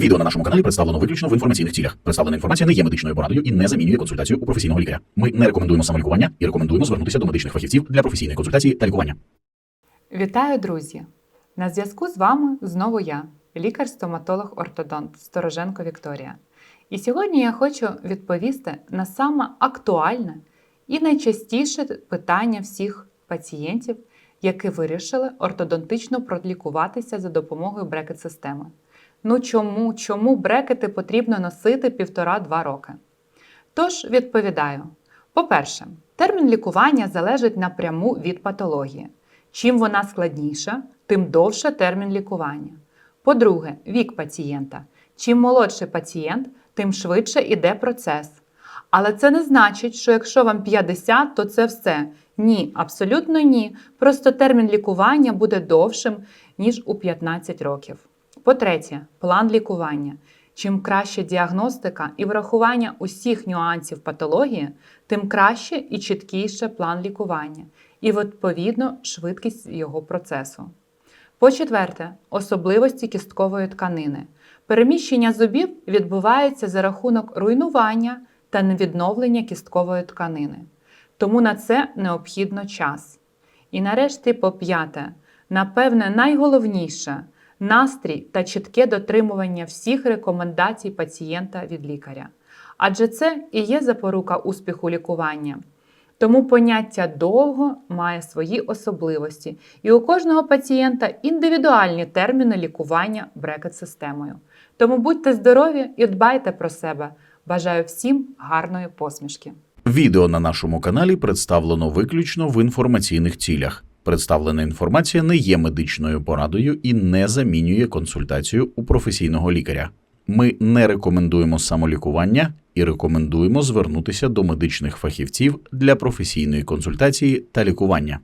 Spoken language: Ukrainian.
Відео на нашому каналі представлено виключно в інформаційних цілях. Представлена інформація не є медичною порадою і не замінює консультацію у професійного лікаря. Ми не рекомендуємо самолікування і рекомендуємо звернутися до медичних фахівців для професійної консультації та лікування. Вітаю, друзі! На зв'язку з вами знову я, лікар-стоматолог-ортодонт Стороженко Вікторія. І сьогодні я хочу відповісти на саме актуальне і найчастіше питання всіх пацієнтів, які вирішили ортодонтично пролікуватися за допомогою брекет-системи. Ну чому, чому брекети потрібно носити півтора-два роки? Тож відповідаю: по-перше, термін лікування залежить напряму від патології. Чим вона складніша, тим довше термін лікування. По-друге, вік пацієнта. Чим молодший пацієнт, тим швидше йде процес. Але це не значить, що якщо вам 50, то це все. Ні, абсолютно ні. Просто термін лікування буде довшим, ніж у 15 років. По-третє, план лікування. Чим краще діагностика і врахування усіх нюансів патології, тим краще і чіткіше план лікування, і відповідно швидкість його процесу. По-четверте, особливості кісткової тканини. Переміщення зубів відбувається за рахунок руйнування та невідновлення кісткової тканини. Тому на це необхідно час. І нарешті, по п'яте, напевне, найголовніше настрій та чітке дотримування всіх рекомендацій пацієнта від лікаря. Адже це і є запорука успіху лікування. Тому поняття довго має свої особливості, і у кожного пацієнта індивідуальні терміни лікування брекет-системою. Тому будьте здорові і дбайте про себе. Бажаю всім гарної посмішки! Відео на нашому каналі представлено виключно в інформаційних цілях. Представлена інформація не є медичною порадою і не замінює консультацію у професійного лікаря. Ми не рекомендуємо самолікування і рекомендуємо звернутися до медичних фахівців для професійної консультації та лікування.